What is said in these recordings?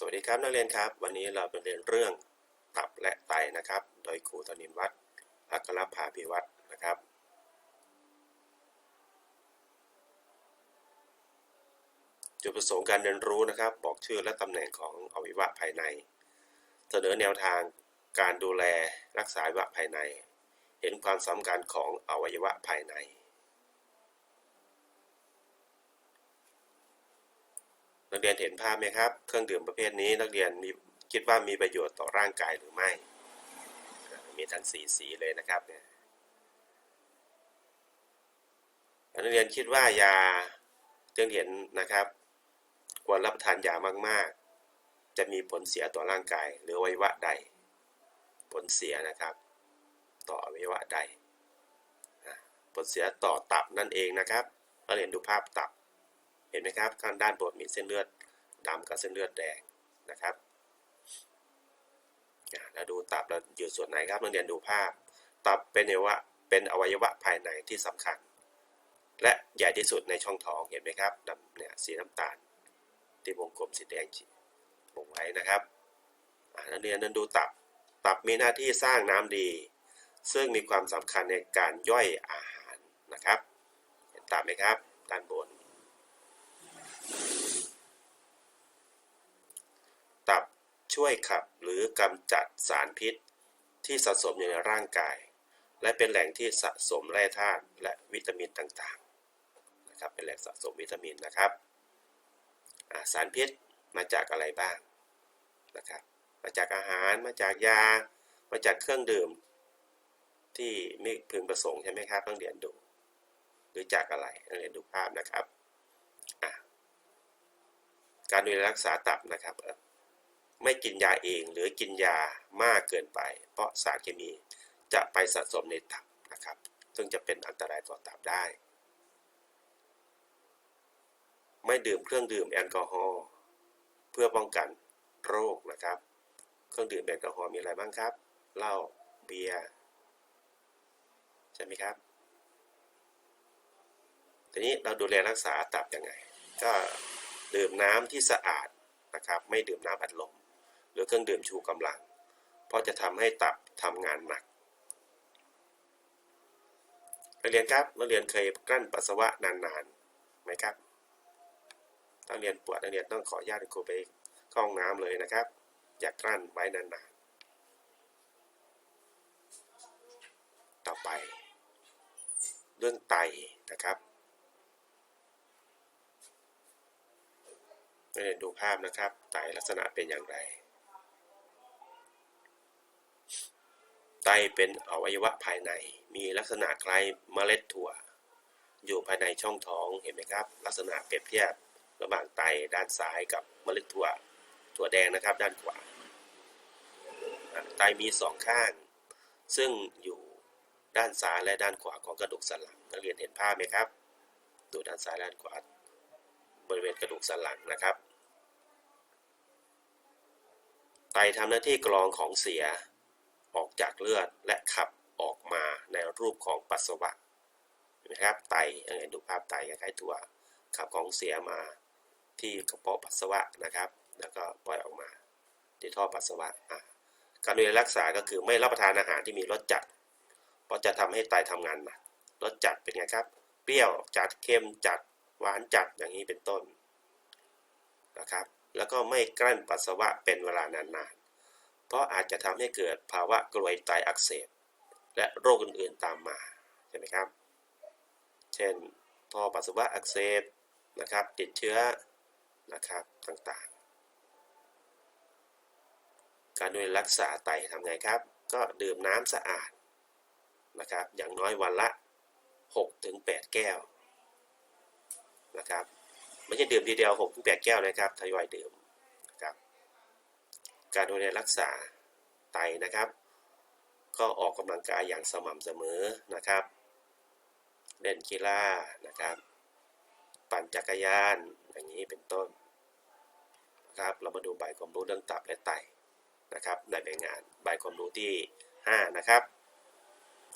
สวัสดีครับนักเรียนครับ วันนี้เราไปเรียนเรื่องตับและไตนะครับ โดยครูธนินวัฒน์อัครภาพิวัฒน์นะครับ จุดประสงค์การเรียนรู้นะครับ บอกชื่อและตำแหน่งของอวัยวะภายใน เสนอแนวทางการดูแลรักษาอวัยวะภายใน เห็นความสำคัญของอวัยวะภายใน นักเรียนเห็นภาพไหมครับ เครื่องดื่มประเภทนี้นักเรียนมีคิดว่ามีประโยชน์ต่อร่างกายหรือไม่ มีทั้งสีสีเลยนะครับเนี่ยนักเรียนคิดว่ายาจึงเห็นนะครับ ควรรับประทานยามาก ๆ จะมีผลเสียต่อร่างกาย หรืออวัยวะใด ผลเสียนะครับ ต่ออวัยวะใด ผลเสียต่อตับนั่นเองนะครับนักเรียนดูภาพตับ เห็นไหมครับข้างด้านบนมีเส้นเลือดดำกับเส้นเลือดแดงนะครับแล้วดูตับเราอยู่ส่วนไหนครับนักเรียนดูภาพ ตับเป็นอวัยวะเป็นอวัยวะภายในที่สำคัญ และใหญ่ที่สุดในช่องท้องเห็นไหมครับดำเนี่ยสีน้ำตาล ที่วงกลมสีแดงวงไว้นะครับอะนักเรียนนั้นดูตับ ตับมีหน้าที่สร้างน้ำดี ซึ่งมีความสำคัญในการย่อยอาหารนะครับเห็นตับไหมครับด้านบน ตับช่วยขับหรือกำจัดสารพิษ ที่สะสมอยู่ในร่างกาย และเป็นแหล่งที่สะสมแร่ธาตุและวิตามินต่างๆนะครับเป็นแหล่งสะสมวิตามินนะครับสารพิษมาจากอะไรบ้างนะครับมาจากอาหารมาจากยา มาจากเครื่องดื่ม ที่ไม่พึงประสงค์ใช่ไหมครับต้องเรียนดูหรือจากอะไรต้องเรียนดูภาพนะครับ การดูแลรักษาตับนะครับ ไม่กินยาเองหรือกินยามากเกินไป เพราะสารเคมีจะไปสะสมในตับนะครับ ซึ่งจะเป็นอันตรายต่อตับได้ ไม่ดื่มเครื่องดื่มแอลกอฮอล์เพื่อป้องกันโรคนะครับ เครื่องดื่มแอลกอฮอล์มีอะไรบ้างครับเหล้าเบียร์ใช่ไหมครับทีนี้เราดูแลรักษาตับยังไง ก็ ดื่มน้ำที่สะอาดนะครับไม่ดื่มน้ำอัดลม หรือเครื่องดื่มชูกำลัง เพราะจะทำให้ตับทำงานหนักนักเรียนครับนักเรียนเคยกลั้นปัสสาวะนานๆไหมครับนักเรียนปวดนักเรียนต้องขออนุญาตครูไปเข้าห้องน้ำเลยนะครับ อย่ากกลั้นไว้นานๆต่อไป เรื่องไตนะครับ นักเรียนดูภาพนะครับไตลักษณะเป็นอย่างไร ไตเป็นอวัยวะภายใน มีลักษณะคล้ายเมล็ดถั่ว อยู่ภายในช่องท้องเห็นไหมครับ ลักษณะเปรียบเทียบระหว่างไตด้านซ้ายกับเมล็ดถั่วถั่วแดงนะครับด้านขวา ไตมีสองข้าง ซึ่งอยู่ด้านซ้ายและด้านขวาของกระดูกสันหลังนักเรียนเห็นภาพไหมครับ ดูด้านซ้ายและด้านขวา บริเวณกระดูกสันหลังนะครับ ไตทำหน้าที่กรองของเสียออกจากเลือดและขับออกมาในรูปของปัสสาวะนไหมครับ ไตยังไงดูภาพไตคล้ายๆถั่วขับของเสียมาที่กระเพาะปัสสาวะนะครับ แล้วก็ปล่อยออกมาที่ท่อปัสสาวะะการดูแลรักษาก็คือไม่รับประทานอาหารที่มีรสจัด เพราะจะทำให้ไตทำงานหนัก รสจัดเป็นไงครับ เปรี้ยวจัดเค็มจัด หวานจัดอย่างนี้เป็นต้นนะครับ แล้วก็ไม่กลั้นปัสสาวะเป็นเวลานานๆ เพราะอาจจะทำให้เกิดภาวะกรวยไตอักเสบ และโรคอื่นๆตามมาใช่ไหมครับ เช่นท่อปัสสาวะอักเสบนะครับ ติดเชื้อนะครับต่างๆ การดูแลรักษาไตทำไงครับ ก็ดื่มน้ำสะอาดนะครับ อย่างน้อยวันละ 6-8 แก้ว นะครับ ไม่ใช่ดื่มทีเดียว6-8แปดแก้วนะครับทยอยดื่มนะครับ การดูแลรักษาไตนะครับ ก็ออกกำลังกายอย่างสม่ำเสมอนะครับ เล่นกีฬานะครับ ปั่นจักรยานอย่างนี้เป็นต้นนะครับ เรามาดูใบความรู้เรื่องตับและไตนะครับในใบงานใบความรู้ที่ 5 นะครับ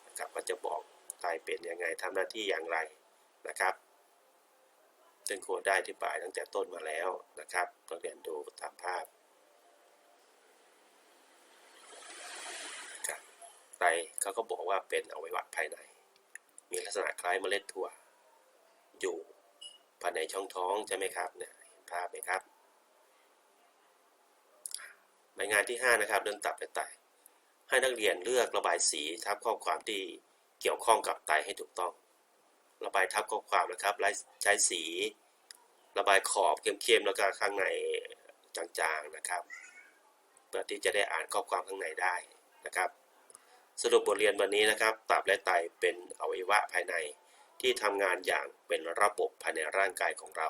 นะครับก็จะบอกไตเป็นยังไงทำหน้าที่อย่างไรนะครับ ซึ่งครูได้อธิบายตั้งแต่ต้นมาแล้วนะครับนักเรียนดูตามภาพครับไตเขาก็บอกว่าเป็นอวัยวะภายใน มีลักษณะคล้ายเมล็ดถั่ว อยู่ภายในช่องท้องใช่ไหมครับเนี่ยเห็นภาพไหมครับรายงานที่ 5 นะครับเดินตับไปไต ให้นักเรียนเลือกระบายสีทับข้อความที่เกี่ยวข้องกับไตให้ถูกต้อง ระบายทับข้อความนะครับใช้สี ระบายขอบเข้มๆแล้วก็ข้างในจางๆนะครับเพื่อที่จะได้อ่านข้อความข้างในได้นะครับ สรุปบทเรียนวันนี้นะครับตับและไตเป็นอวัยวะภายในที่ทำงานอย่างเป็นระบบภายในร่างกายของเรา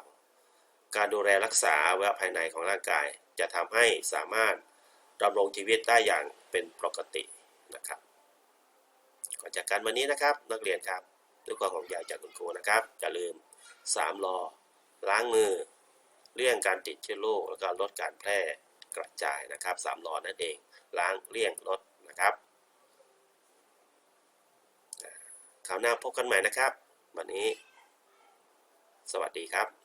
การดูแลรักษาอวัยวะภายในของร่างกาย จะทำให้สามารถดำรงชีวิตได้อย่างเป็นปกตินะครับก่อนจากกันวันนี้นะครับนักเรียนครับด้วยความห่วงใยจากคุณครูนะครับอย่าลืม3รอ ล้างมือ เลี่ยงการติดเชื้อโรคแล้วก็ลดการแพร่กระจายนะครับสามรอนั่นเอง ล้างเลี่ยงลดนะครับคราวหน้าพบกันใหม่นะครับ วันนี้ สวัสดีครับ